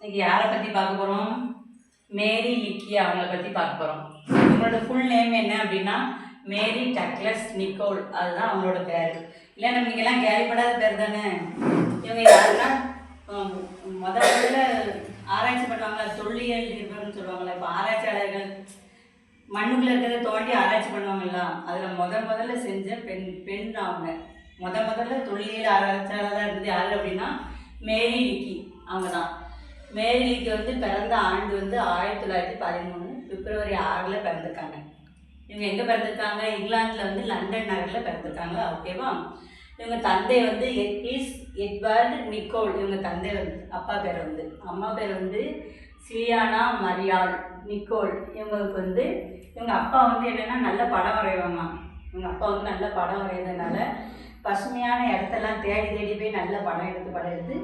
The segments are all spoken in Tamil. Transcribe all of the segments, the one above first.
இன்னைக்கு யாரை பற்றி பார்க்க போகிறோம் மேரி லிக்கியா அவங்கள பற்றி பார்க்க போகிறோம் இவங்களோட ஃபுல் நேம் என்ன அப்படின்னா மேரி டக்லஸ் நிக்கோல். அதுதான் அவங்களோட பேர். இல்லை நம்ம நீங்கள்லாம் கேள்விப்படாத பேர் தானே? இவங்க யாருன்னா முதல் முதல்ல ஆராய்ச்சி பண்ணுவாங்களா? தொல்லியல் நிறுவனம் சொல்லுவாங்களா இப்போ ஆராய்ச்சியாளர்கள் மண்ணுக்குள்ளே இருக்கிறத தோண்டி ஆராய்ச்சி பண்ணுவாங்கல்ல அதில் முத முதல்ல செஞ்ச பெண் பெண் அவங்க. முத முதல்ல தொல்லியல் ஆராய்ச்சியாளராக இருந்தது யார் அப்படின்னா மேரி லிக்கி அவங்க தான் மேரிலிக்கு வந்து பிறந்த ஆண்டு வந்து ஆயிரத்தி தொள்ளாயிரத்தி பதிமூணு பிப்ரவரி ஆறில் பிறந்திருக்காங்க. இவங்க எங்கே பிறந்திருக்காங்க? இங்கிலாந்தில் வந்து லண்டன் நகரில் பிறந்திருக்காங்க. ஓகேவா? இவங்க தந்தை வந்து எட்விஸ் எட்வர்டு நிக்கோல். இவங்க தந்தை வந்து அப்பா பேர் வந்து அம்மா பேர் வந்து சிலியானா மரியாள் நிக்கோல். இவங்களுக்கு வந்து இவங்க அப்பா வந்து என்னென்னா நல்ல படம் வரைவாங்க. இவங்க அப்பா வந்து நல்ல படம் வரைகிறதுனால பசுமையான இடத்தெல்லாம் தேடி தேடி போய் நல்ல படம் எடுத்து படம் எடுத்து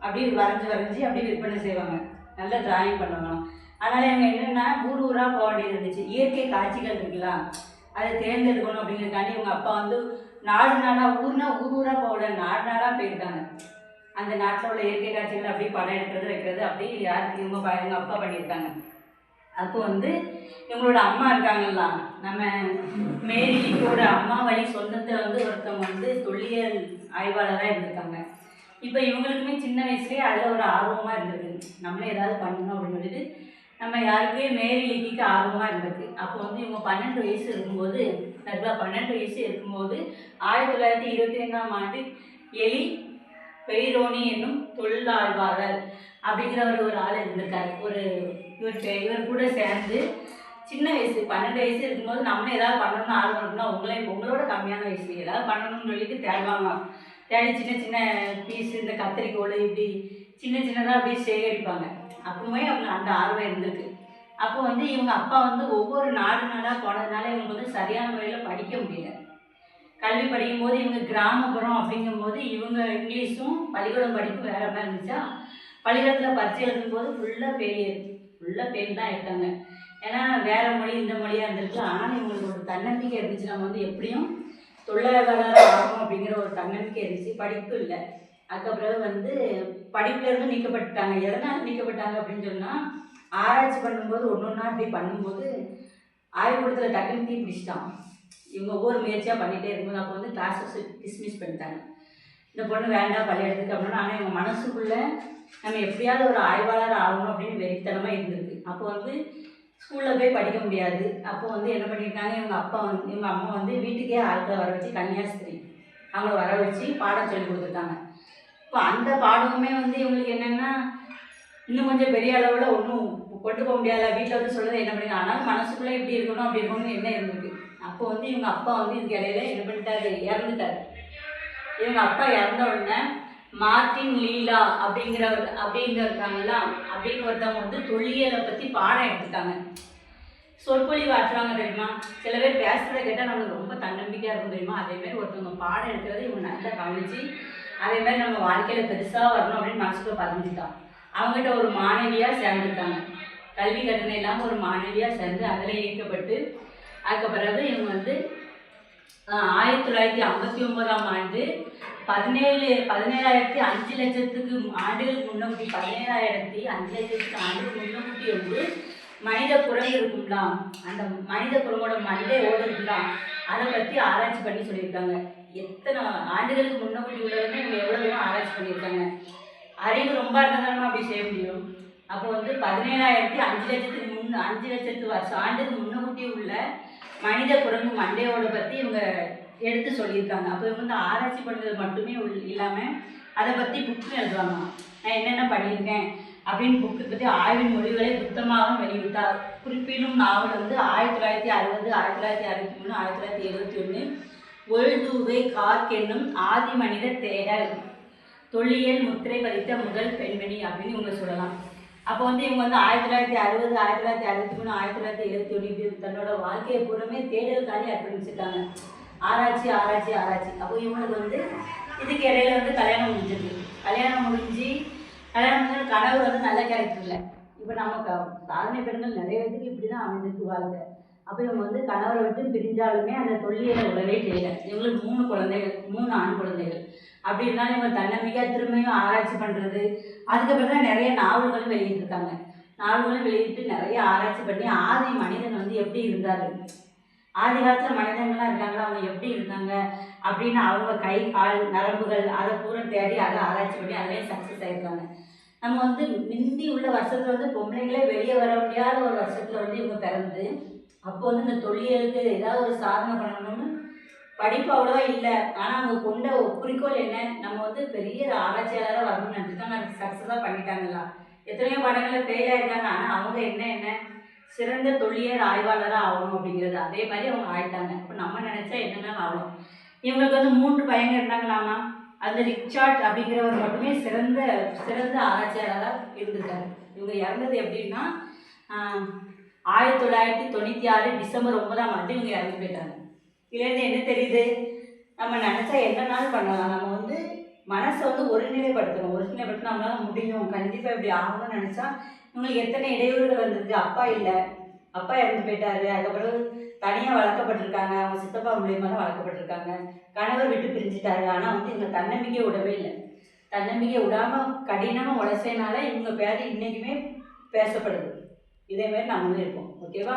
அப்படியே வரைஞ்சி வரைஞ்சி அப்படியே விற்பனை செய்வாங்க. நல்ல டிராயிங் பண்ணுவாங்களாம். அதனால் எங்கள் என்னென்னா ஊர் ஊராக போக வேண்டியது இருந்துச்சு. இயற்கை காட்சிகள் இருக்குல்ல அதை தேர்ந்தெடுக்கணும் அப்படிங்கிறதுக்காண்டி இவங்க அப்பா வந்து நாடு நாடாக ஊர்னா ஊர் ஊராக போகல நாடு நாடாக போயிருக்காங்க. அந்த நாட்டில் உள்ள இயற்கை காட்சிகள் அப்படியே படம் எடுக்கிறது வைக்கிறது அப்படியே யாருக்கு இவங்க ப- இவங்க அப்பா பண்ணியிருக்காங்க. அப்போ வந்து இவங்களோட அம்மா இருக்காங்கல்ல நம்ம மேரிலிக்கோட அம்மா வழி சொந்தத்தை வந்து ஒருத்தவங்க வந்து தொல்லியல் ஆய்வாளராக இருந்திருக்காங்க. இப்போ இவங்களுக்குமே சின்ன வயசுலேயே அதில் ஒரு ஆர்வமாக இருந்திருக்கு நம்மளே ஏதாவது பண்ணணும் அப்படின்னு சொல்லிட்டு நம்ம யாருக்குமே மேரி லிங்கிக்கு ஆர்வமாக இருந்திருக்கு அப்போ வந்து இவங்க பன்னெண்டு வயசு இருக்கும்போது கரெக்டாக பன்னெண்டு வயசு இருக்கும்போது ஆயிரத்தி தொள்ளாயிரத்தி இருபத்தி ரெண்டாம் ஆண்டு எலி பெய்ரோனி என்னும் தொழிலாழ்வாளர் அப்படிங்கிறவர் ஒரு ஆள் இருந்திருக்காரு. ஒரு இவர் இவர் கூட சேர்ந்து சின்ன வயசு பன்னெண்டு வயசு இருக்கும்போது நம்மளும் ஏதாவது பண்ணணும்னு ஆர்வம் இருக்குன்னா உங்களே உங்களோட கம்மியான வயசு ஏதாவது பண்ணணும்னு சொல்லிட்டு தேடுவாங்க தேடி சின்ன சின்ன பீஸ் இந்த கத்திரிக்கோள் இப்படி சின்ன சின்னதாக அப்படியே சேகரிப்பாங்க. அப்பவுமே அவங்க அந்த ஆர்வம் இருந்திருக்கு. அப்போ வந்து இவங்க அப்பா வந்து ஒவ்வொரு நாடு நாடாக போனதுனால இவங்க வந்து சரியான முறையில் படிக்க முடியல. கல்வி படிக்கும் போது இவங்க கிராமப்புறம் அப்படிங்கும்போது இவங்க இங்கிலீஷும் பள்ளிக்கூடம் படிப்பு வேற மாதிரி இருந்துச்சா? பள்ளிக்கூடத்தில் பரிச்சை எழுதும் போது ஃபுல்லாக ஃபெயிலியர் ஃபுல்லாக பெயர் தான் இருக்காங்க ஏன்னா வேற மொழி இந்த மொழியாக இருந்திருக்கு. ஆனால் இவங்களுக்கு ஒரு தன்னம்பிக்கை இருந்துச்சு. நம்ம வந்து எப்படியும் தொழிலாளராக ஆகணும் அப்படிங்கிற ஒரு தன்னம்பிக்கை இருந்துச்சு. படிப்பு இல்லை. அதுக்கப்புறம் வந்து படிப்புல இருந்து நீக்கப்பட்டாங்க எதனால் நீக்கப்பட்டாங்க அப்படின்னு சொன்னால் ஆராய்ச்சி பண்ணும்போது ஒன்று ஒன்றா இப்படி பண்ணும்போது ஆய்வுக்கூடத்தில் டக்குன்னு தீ பிடிச்சிட்டான் இவங்க ஒவ்வொரு முயற்சியாக பண்ணிகிட்டே இருக்கும்போது அப்போ வந்து கிளாஸஸ் டிஸ்மிஸ் பண்ணிட்டாங்க. இந்த பொண்ணு வேண்டாம் பள்ளியிடத்துக்கு அப்படின்னா. ஆனால் இவங்க மனசுக்குள்ளே நம்ம எப்படியாவது ஒரு ஆய்வாளர் ஆகணும் அப்படின்னு வெறித்தனமாக இருந்திருக்கு. அப்போ வந்து ஸ்கூலில் போய் படிக்க முடியாது. அப்போ வந்து என்ன பண்ணியிருக்காங்க இவங்க அப்பா வந்து இவங்க அம்மா வந்து வீட்டுக்கே ஆட்களை வர வச்சு கன்னியாஸ்திரி அவங்கள வர வச்சு பாடம் சொல்லி கொடுத்துருக்காங்க. இப்போ அந்த பாடமுமே வந்து இவங்களுக்கு என்னென்னா இன்னும் கொஞ்சம் பெரிய அளவில் ஒன்றும் கொண்டு போக முடியாத வீட்டில் வந்து சொல்கிறது என்ன பண்ணுங்க ஆனால் மனசுக்குள்ளே இப்படி இருக்கணும் அப்படி இருக்கணும்னு என்ன இருந்திருக்கு. அப்போ வந்து இவங்க அப்பா வந்து இதுக்கு இடையில என்ன பண்ணிட்டாரு இறந்துட்டாரு. இவங்க அப்பா இறந்த உடனே மார்டின் லீலா அப்படிங்கிற அப்படிங்க இருக்காங்கல்ல அப்படின்னு ஒருத்தவங்க வந்து தொல்லியலை பற்றி பாடம் எடுத்துட்டாங்க. சொற்பொழிவு ஆற்றுவாங்க தெரியுமா? சில பேர் பேசுகிறத கேட்டால் நம்மளுக்கு ரொம்ப தன்னம்பிக்கையாக இருக்கும் தெரியுமா? அதே மாதிரி ஒருத்தவங்க பாடம் எடுக்கிறது இவங்க நல்லா கவனிச்சு அதே மாதிரி நம்ம வாழ்க்கையில் பெருசாக வரணும் அப்படின்னு மனசுக்குள்ள பதிஞ்சுட்டான் அவங்ககிட்ட ஒரு மாணவியாக சேர்ந்துருக்காங்க. கல்வி கட்டணம் இல்லாமல் ஒரு மாணவியாக சேர்ந்து அதில் ஈர்க்கப்பட்டு அதுக்கு பிறகு இவங்க வந்து ஆயிரத்தி தொள்ளாயிரத்தி ஐம்பத்தி ஒன்பதாம் ஆண்டு பதினேழு பதினேழாயிரத்தி அஞ்சு லட்சத்துக்கு ஆண்டுகளுக்கு முன்னக்கூட்டி பதினேழாயிரத்தி அஞ்சு லட்சத்துக்கு ஆண்டுக்கு முன்னக்கூட்டி வந்து மனித குரங்கு இருக்கும்லாம் அந்த மனித குரங்கோட மண்டே ஓடு அதை பற்றி ஆராய்ச்சி பண்ணி சொல்லியிருக்காங்க. எத்தனை ஆண்டுகளுக்கு முன்னக்கூட்டி உள்ளவங்க இவங்க எவ்வளோ தூரம் ஆராய்ச்சி பண்ணியிருக்காங்க? அறிவு ரொம்ப இருந்தாலும் அப்படி செய்ய முடியும். அப்போ வந்து பதினேழாயிரத்தி அஞ்சு லட்சத்துக்கு முன் அஞ்சு லட்சத்து வருஷம் ஆண்டுக்கு முன்னக்கூட்டி உள்ள மனித குரங்கு மண்டையோட பற்றி இவங்க எடுத்து சொல்லியிருக்காங்க. அப்போ இவங்க வந்து ஆராய்ச்சி பண்ணுறது மட்டுமே இல்லாமல் அதை பற்றி புக்கு எழுதுவாங்க நான் என்னென்ன பண்ணியிருக்கேன்? அப்படின்னு புக்கு பற்றி ஆய்வின் முடிவுகளை புத்தமாகவும் வெளியிட்டார். குறிப்பிடும் நாவல் வந்து ஆயிரத்தி தொள்ளாயிரத்தி அறுபது ஆயிரத்தி தொள்ளாயிரத்தி அறுபத்தி மூணு ஆயிரத்தி தொள்ளாயிரத்தி எழுபத்தி ஒன்று ஒழுதுவை கார்க் என்னும் ஆதி மனித தேடல் தொல்லியல் முத்திரை பதித்த முதல் பெண்மணி அப்படின்னு இவங்க சொல்லலாம். அப்போ வந்து இவங்க வந்து ஆயிரத்தி தொள்ளாயிரத்தி அறுபது ஆயிரத்தி தொள்ளாயிரத்தி அறுபத்தி மூணு ஆயிரத்தி தொள்ளாயிரத்தி எழுபத்தி ஒன்று தன்னோட வாழ்க்கையை பூரமே தேடலுக்காண்டி அர்ப்பணிச்சிருக்காங்க. ஆராய்ச்சி ஆராய்ச்சி ஆராய்ச்சி. அப்போ இவங்களுக்கு வந்து இதுக்கு இடையில வந்து கல்யாணம் முடிஞ்சது கல்யாணம் முடிஞ்சு கல்யாணம் முடிஞ்ச கணவர் வந்து நல்ல கேரக்டர் இல்லை இப்போ நம்ம சாதனை பெண்கள் நிறைய பேருக்கு இப்படி தான் அமைஞ்சிருக்கு வாழ்க்கை. அப்போ இவங்க வந்து கணவரை விட்டு பிரிஞ்சாலுமே அந்த தொல்லியலை உடவே செய்யலை. இவங்களுக்கு மூணு குழந்தைகள் மூணு ஆண் குழந்தைகள். அப்படி இருந்தாலும் இவங்க தன்னம்பிக்கையாக திரும்பியும் ஆராய்ச்சி பண்ணுறது அதுக்கப்புறம் தான் நிறைய நாவல்களும் வெளியிட்டிருக்காங்க. நாவல்களும் வெளியிட்டு நிறைய ஆராய்ச்சி பண்ணி ஆதி மனிதன் வந்து எப்படி இருந்தார்? ஆதி காலத்தில் மனிதர்கள்லாம் இருக்காங்களா? அவங்க எப்படி இருந்தாங்க? அப்படின்னு அவங்க கை கால் நரம்புகள் அதை பூரா தேடி அதை ஆராய்ச்சி பண்ணி அதுலேயும் சக்ஸஸ் ஆயிருக்காங்க. நம்ம வந்து முந்தி உள்ள வருஷத்துல வந்து பொம்பளைங்களே வெளியே வர முடியாத ஒரு வருஷத்துல வந்து இவங்க பிறந்து அப்போ வந்து இந்த தொழிலுக்கு ஏதாவது ஒரு சாதனை பண்ணணும்னு படிப்பு அவ்வளோவா இல்லை. ஆனால் அவங்க கொண்ட குறிக்கோள் என்ன? நம்ம வந்து பெரிய ஆராய்ச்சியாளராக வரணும்னு நினச்சிருக்காங்க அது சக்ஸஸாக பண்ணிட்டாங்களா? எத்தனையோ படங்களில் ஃபெயில் ஆயிருக்காங்க. ஆனால் அவங்க என்ன என்ன? சிறந்த தொல்லியல் ஆய்வாளராக ஆகணும் அப்படிங்கிறது அதே மாதிரி அவங்க ஆயிட்டாங்க. இப்போ நம்ம நினச்சா என்னென்ன ஆகணும்? இவங்களுக்கு வந்து மூன்று பையங்க இருந்தாங்களாமா அந்த ரிச்சார்ட் அப்படிங்கிறவர் மட்டுமே சிறந்த சிறந்த ஆராய்ச்சியாளராக இருந்திருக்காரு. இவங்க இறந்தது எப்படின்னா ஆயிரத்தி தொள்ளாயிரத்தி தொண்ணூற்றி ஆறு டிசம்பர் ஒன்பதாம் ஆண்டு இவங்க இறந்து போயிட்டாங்க. இதுலேருந்து என்ன தெரியுது? நம்ம நினச்சா என்னன்னாலும் பண்ணலாம்? நம்ம வந்து மனசை வந்து ஒருநிலைப்படுத்தணும். ஒருநிலைப்படுத்தினா நம்மளால முடியும். கண்டிப்பாக இப்படி ஆகணும்னு நினச்சா இவங்களுக்கு எத்தனை இடையூறுகள் வந்திருக்கு? அப்பா இல்லை. அப்பா இறந்து போயிட்டாரு. அதுக்கப்புறம் தனியாக வளர்க்கப்பட்டிருக்காங்க. அவங்க சித்தப்பா மூலியமாக தான் வளர்க்கப்பட்டிருக்காங்க. கணவர் விட்டு பிரிஞ்சுட்டாரு. ஆனால் வந்து இவங்க தன்னம்பிக்கை விடவே இல்லை. தன்னம்பிக்கை விடாமல் கடினமாக உழைச்சனால இவங்க பேர் இன்றைக்குமே பேசப்படுது. இதேமாரி மாதிரி நம்மளும் இருப்போம். ஓகேவா?